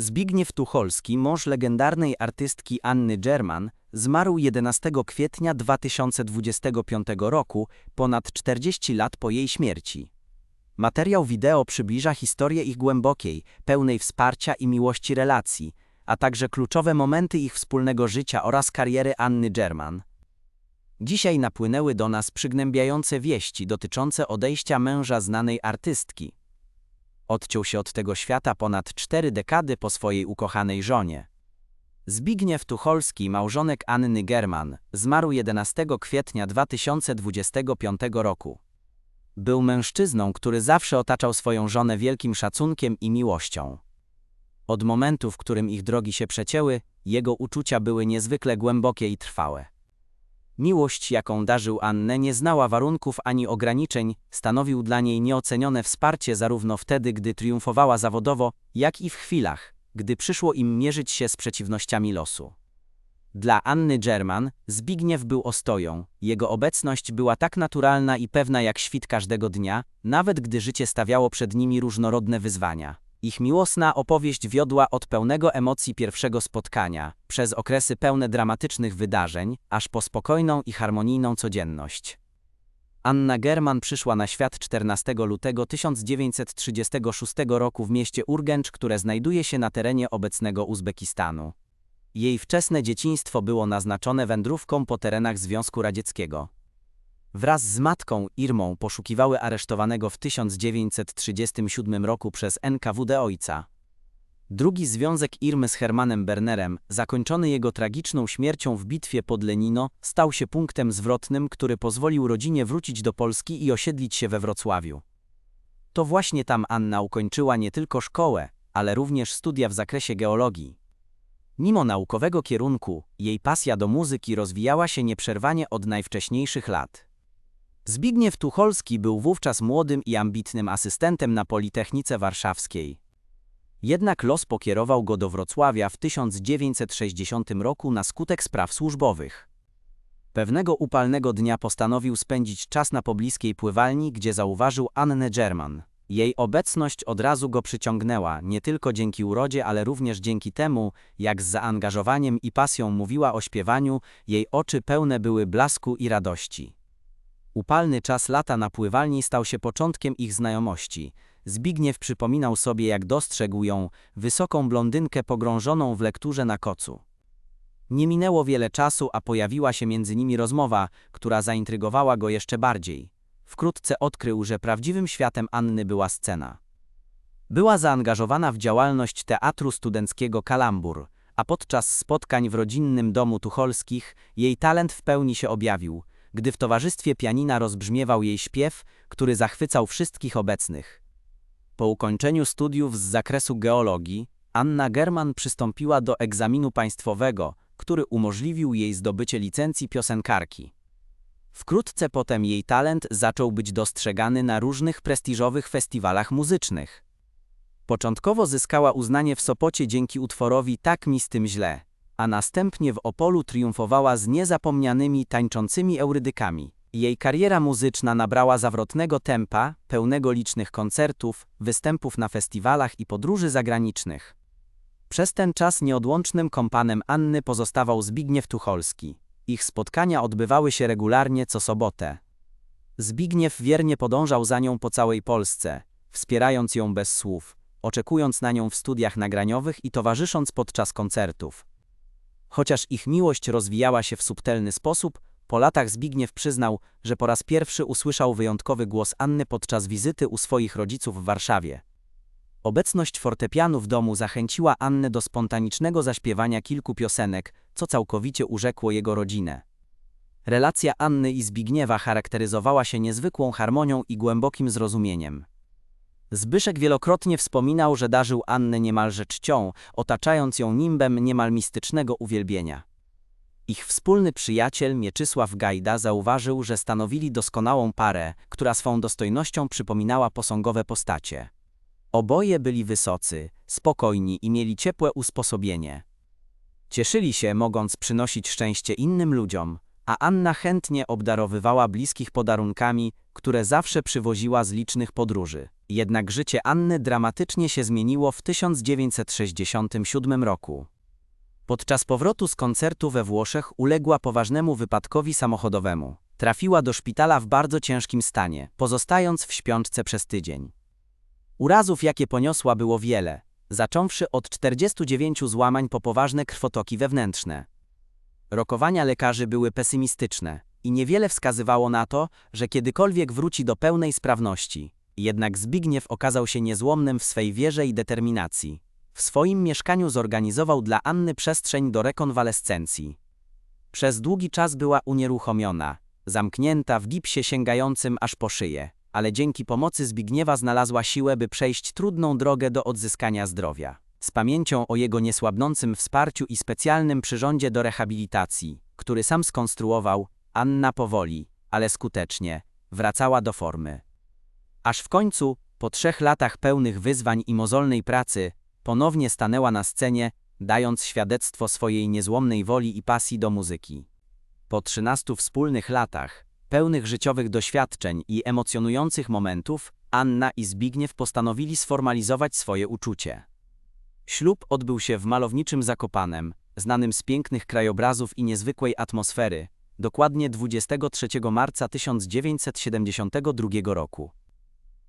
Zbigniew Tucholski, mąż legendarnej artystki Anny German, zmarł 11 kwietnia 2025 roku, ponad 40 lat po jej śmierci. Materiał wideo przybliża historię ich głębokiej, pełnej wsparcia i miłości relacji, a także kluczowe momenty ich wspólnego życia oraz kariery Anny German. Dzisiaj napłynęły do nas przygnębiające wieści dotyczące odejścia męża znanej artystki. Odciął się od tego świata ponad cztery dekady po swojej ukochanej żonie. Zbigniew Tucholski, małżonek Anny German, zmarł 11 kwietnia 2025 roku. Był mężczyzną, który zawsze otaczał swoją żonę wielkim szacunkiem i miłością. Od momentu, w którym ich drogi się przecięły, jego uczucia były niezwykle głębokie i trwałe. Miłość, jaką darzył Annę, nie znała warunków ani ograniczeń, stanowił dla niej nieocenione wsparcie zarówno wtedy, gdy triumfowała zawodowo, jak i w chwilach, gdy przyszło im mierzyć się z przeciwnościami losu. Dla Anny German Zbigniew był ostoją, jego obecność była tak naturalna i pewna jak świt każdego dnia, nawet gdy życie stawiało przed nimi różnorodne wyzwania. Ich miłosna opowieść wiodła od pełnego emocji pierwszego spotkania, przez okresy pełne dramatycznych wydarzeń, aż po spokojną i harmonijną codzienność. Anna German przyszła na świat 14 lutego 1936 roku w mieście Urgencz, które znajduje się na terenie obecnego Uzbekistanu. Jej wczesne dzieciństwo było naznaczone wędrówką po terenach Związku Radzieckiego. Wraz z matką Irmą poszukiwały aresztowanego w 1937 roku przez NKWD ojca. Drugi związek Irmy z Hermanem Bernerem, zakończony jego tragiczną śmiercią w bitwie pod Lenino, stał się punktem zwrotnym, który pozwolił rodzinie wrócić do Polski i osiedlić się we Wrocławiu. To właśnie tam Anna ukończyła nie tylko szkołę, ale również studia w zakresie geologii. Mimo naukowego kierunku, jej pasja do muzyki rozwijała się nieprzerwanie od najwcześniejszych lat. Zbigniew Tucholski był wówczas młodym i ambitnym asystentem na Politechnice Warszawskiej. Jednak los pokierował go do Wrocławia w 1960 roku na skutek spraw służbowych. Pewnego upalnego dnia postanowił spędzić czas na pobliskiej pływalni, gdzie zauważył Annę German. Jej obecność od razu go przyciągnęła, nie tylko dzięki urodzie, ale również dzięki temu, jak z zaangażowaniem i pasją mówiła o śpiewaniu, jej oczy pełne były blasku i radości. Upalny czas lata na pływalni stał się początkiem ich znajomości. Zbigniew przypominał sobie, jak dostrzegł ją, wysoką blondynkę pogrążoną w lekturze na kocu. Nie minęło wiele czasu, a pojawiła się między nimi rozmowa, która zaintrygowała go jeszcze bardziej. Wkrótce odkrył, że prawdziwym światem Anny była scena. Była zaangażowana w działalność teatru studenckiego Kalambur, a podczas spotkań w rodzinnym domu Tucholskich jej talent w pełni się objawił, gdy w towarzystwie pianina rozbrzmiewał jej śpiew, który zachwycał wszystkich obecnych. Po ukończeniu studiów z zakresu geologii, Anna German przystąpiła do egzaminu państwowego, który umożliwił jej zdobycie licencji piosenkarki. Wkrótce potem jej talent zaczął być dostrzegany na różnych prestiżowych festiwalach muzycznych. Początkowo zyskała uznanie w Sopocie dzięki utworowi Tak mi z tym źle, a następnie w Opolu triumfowała z niezapomnianymi tańczącymi eurydykami. Jej kariera muzyczna nabrała zawrotnego tempa, pełnego licznych koncertów, występów na festiwalach i podróży zagranicznych. Przez ten czas nieodłącznym kompanem Anny pozostawał Zbigniew Tucholski. Ich spotkania odbywały się regularnie co sobotę. Zbigniew wiernie podążał za nią po całej Polsce, wspierając ją bez słów, oczekując na nią w studiach nagraniowych i towarzysząc podczas koncertów. Chociaż ich miłość rozwijała się w subtelny sposób, po latach Zbigniew przyznał, że po raz pierwszy usłyszał wyjątkowy głos Anny podczas wizyty u swoich rodziców w Warszawie. Obecność fortepianu w domu zachęciła Annę do spontanicznego zaśpiewania kilku piosenek, co całkowicie urzekło jego rodzinę. Relacja Anny i Zbigniewa charakteryzowała się niezwykłą harmonią i głębokim zrozumieniem. Zbyszek wielokrotnie wspominał, że darzył Annę niemalże czcią, otaczając ją nimbem niemal mistycznego uwielbienia. Ich wspólny przyjaciel Mieczysław Gajda zauważył, że stanowili doskonałą parę, która swą dostojnością przypominała posągowe postacie. Oboje byli wysocy, spokojni i mieli ciepłe usposobienie. Cieszyli się, mogąc przynosić szczęście innym ludziom, a Anna chętnie obdarowywała bliskich podarunkami, które zawsze przywoziła z licznych podróży. Jednak życie Anny dramatycznie się zmieniło w 1967 roku. Podczas powrotu z koncertu we Włoszech uległa poważnemu wypadkowi samochodowemu. Trafiła do szpitala w bardzo ciężkim stanie, pozostając w śpiączce przez tydzień. Urazów, jakie poniosła, było wiele, zacząwszy od 49 złamań po poważne krwotoki wewnętrzne. Rokowania lekarzy były pesymistyczne i niewiele wskazywało na to, że kiedykolwiek wróci do pełnej sprawności. Jednak Zbigniew okazał się niezłomnym w swej wierze i determinacji. W swoim mieszkaniu zorganizował dla Anny przestrzeń do rekonwalescencji. Przez długi czas była unieruchomiona, zamknięta w gipsie sięgającym aż po szyję, ale dzięki pomocy Zbigniewa znalazła siłę, by przejść trudną drogę do odzyskania zdrowia. Z pamięcią o jego niesłabnącym wsparciu i specjalnym przyrządzie do rehabilitacji, który sam skonstruował, Anna powoli, ale skutecznie, wracała do formy. Aż w końcu, po trzech latach pełnych wyzwań i mozolnej pracy, ponownie stanęła na scenie, dając świadectwo swojej niezłomnej woli i pasji do muzyki. Po trzynastu wspólnych latach, pełnych życiowych doświadczeń i emocjonujących momentów, Anna i Zbigniew postanowili sformalizować swoje uczucie. Ślub odbył się w malowniczym Zakopanem, znanym z pięknych krajobrazów i niezwykłej atmosfery, dokładnie 23 marca 1972 roku.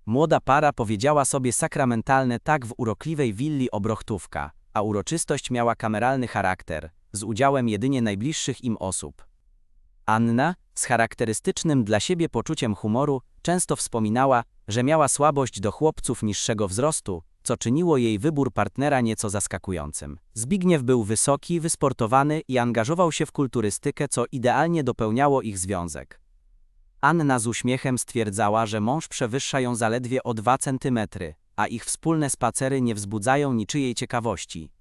Młoda para powiedziała sobie sakramentalne tak w urokliwej willi Obrochtówka, a uroczystość miała kameralny charakter, z udziałem jedynie najbliższych im osób. Anna, z charakterystycznym dla siebie poczuciem humoru, często wspominała, że miała słabość do chłopców niższego wzrostu, co czyniło jej wybór partnera nieco zaskakującym. Zbigniew był wysoki, wysportowany i angażował się w kulturystykę, co idealnie dopełniało ich związek. Anna z uśmiechem stwierdzała, że mąż przewyższa ją zaledwie o dwa centymetry, a ich wspólne spacery nie wzbudzają niczyjej ciekawości.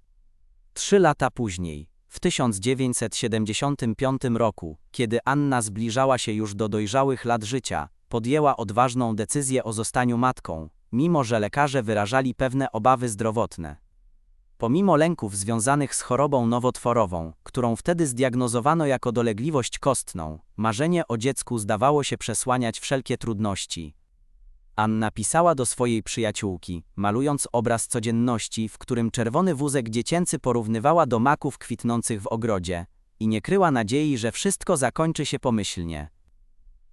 Trzy lata później, w 1975 roku, kiedy Anna zbliżała się już do dojrzałych lat życia, podjęła odważną decyzję o zostaniu matką, mimo że lekarze wyrażali pewne obawy zdrowotne. Pomimo lęków związanych z chorobą nowotworową, którą wtedy zdiagnozowano jako dolegliwość kostną, marzenie o dziecku zdawało się przesłaniać wszelkie trudności. Anna pisała do swojej przyjaciółki, malując obraz codzienności, w którym czerwony wózek dziecięcy porównywała do maków kwitnących w ogrodzie i nie kryła nadziei, że wszystko zakończy się pomyślnie.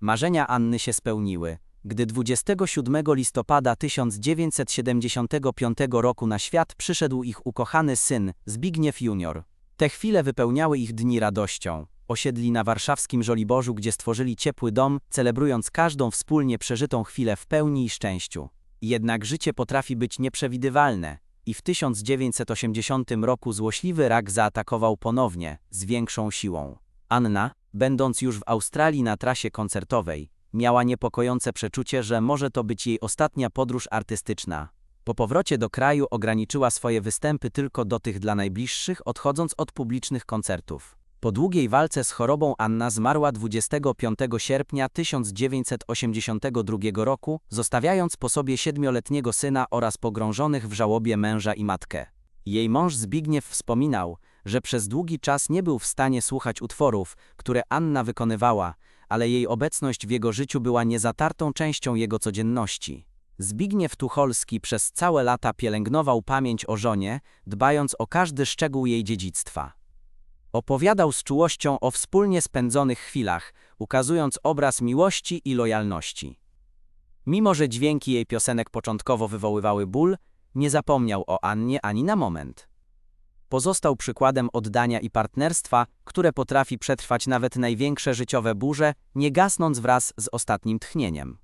Marzenia Anny się spełniły, gdy 27 listopada 1975 roku na świat przyszedł ich ukochany syn, Zbigniew Junior. Te chwile wypełniały ich dni radością. Osiedli na warszawskim Żoliborzu, gdzie stworzyli ciepły dom, celebrując każdą wspólnie przeżytą chwilę w pełni i szczęściu. Jednak życie potrafi być nieprzewidywalne i w 1980 roku złośliwy rak zaatakował ponownie, z większą siłą. Anna, będąc już w Australii na trasie koncertowej, miała niepokojące przeczucie, że może to być jej ostatnia podróż artystyczna. Po powrocie do kraju ograniczyła swoje występy tylko do tych dla najbliższych, odchodząc od publicznych koncertów. Po długiej walce z chorobą Anna zmarła 25 sierpnia 1982 roku, zostawiając po sobie siedmioletniego syna oraz pogrążonych w żałobie męża i matkę. Jej mąż Zbigniew wspominał, że przez długi czas nie był w stanie słuchać utworów, które Anna wykonywała, ale jej obecność w jego życiu była niezatartą częścią jego codzienności. Zbigniew Tucholski przez całe lata pielęgnował pamięć o żonie, dbając o każdy szczegół jej dziedzictwa. Opowiadał z czułością o wspólnie spędzonych chwilach, ukazując obraz miłości i lojalności. Mimo, że dźwięki jej piosenek początkowo wywoływały ból, nie zapomniał o Annie ani na moment. Pozostał przykładem oddania i partnerstwa, które potrafi przetrwać nawet największe życiowe burze, nie gasnąc wraz z ostatnim tchnieniem.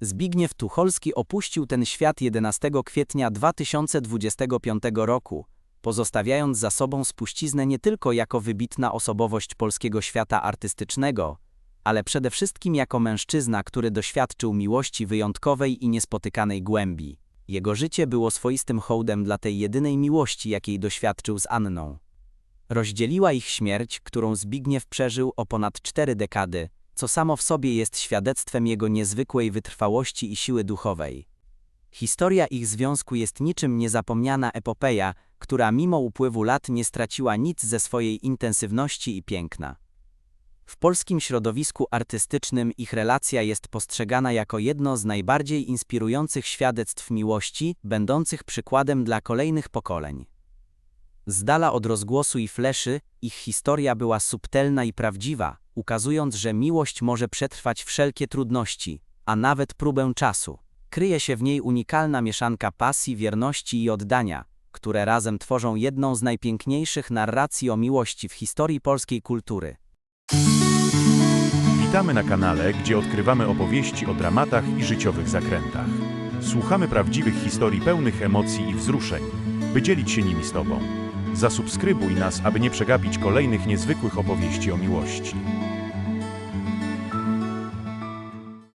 Zbigniew Tucholski opuścił ten świat 11 kwietnia 2025 roku, pozostawiając za sobą spuściznę nie tylko jako wybitna osobowość polskiego świata artystycznego, ale przede wszystkim jako mężczyzna, który doświadczył miłości wyjątkowej i niespotykanej głębi. Jego życie było swoistym hołdem dla tej jedynej miłości, jakiej doświadczył z Anną. Rozdzieliła ich śmierć, którą Zbigniew przeżył o ponad cztery dekady, co samo w sobie jest świadectwem jego niezwykłej wytrwałości i siły duchowej. Historia ich związku jest niczym niezapomniana epopeja, która mimo upływu lat nie straciła nic ze swojej intensywności i piękna. W polskim środowisku artystycznym ich relacja jest postrzegana jako jedno z najbardziej inspirujących świadectw miłości, będących przykładem dla kolejnych pokoleń. Z dala od rozgłosu i fleszy, ich historia była subtelna i prawdziwa, ukazując, że miłość może przetrwać wszelkie trudności, a nawet próbę czasu. Kryje się w niej unikalna mieszanka pasji, wierności i oddania, które razem tworzą jedną z najpiękniejszych narracji o miłości w historii polskiej kultury. Witamy na kanale, gdzie odkrywamy opowieści o dramatach i życiowych zakrętach. Słuchamy prawdziwych historii pełnych emocji i wzruszeń, by dzielić się nimi z Tobą. Zasubskrybuj nas, aby nie przegapić kolejnych niezwykłych opowieści o miłości.